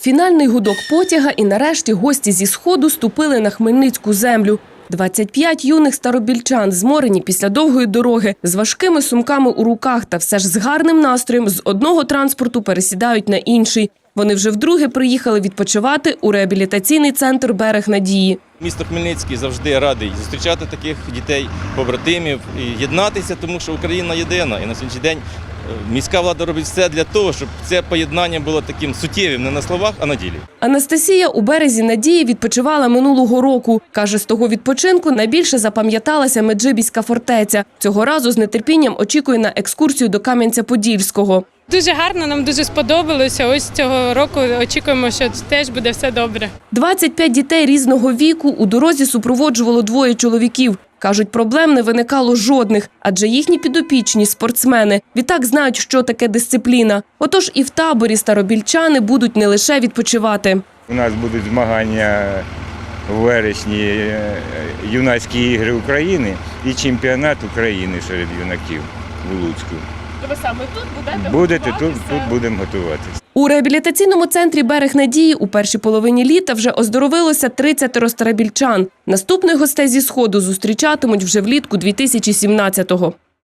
Фінальний гудок потяга і нарешті гості зі сходу ступили на хмельницьку землю. 25 юних старобільчан, зморені після довгої дороги, з важкими сумками у руках та все ж з гарним настроєм з одного транспорту пересідають на інший. Вони вже вдруге приїхали відпочивати у реабілітаційний центр Берег Надії. Місто Хмельницький завжди радий зустрічати таких дітей, побратимів і єднатися, тому що Україна єдина. І на сьогоднішній день міська влада робить все для того, щоб це поєднання було таким суттєвим не на словах, а на ділі. Анастасія у березі Надії відпочивала минулого року. Каже, з того відпочинку найбільше запам'яталася Меджибіська фортеця. Цього разу з нетерпінням очікує на екскурсію до Кам'янця-Подільського. Дуже гарно, нам дуже сподобалося. Ось цього року очікуємо, що теж буде все добре. 25 дітей різного віку у дорозі супроводжувало двоє чоловіків. Кажуть, проблем не виникало жодних, адже їхні підопічні спортсмени відтак знають, що таке дисципліна. Отож і в таборі старобільчани будуть не лише відпочивати. У нас будуть змагання у вересні е, юнацькі ігри України і чемпіонат України серед юнаків у Луцьку. Ви саме тут будете Будете тут, тут будемо готуватися. У реабілітаційному центрі Берег Надії у першій половині літа вже оздоровилося 30 старобільчан. Наступних гостей зі сходу зустрічатимуть вже влітку 2017-го.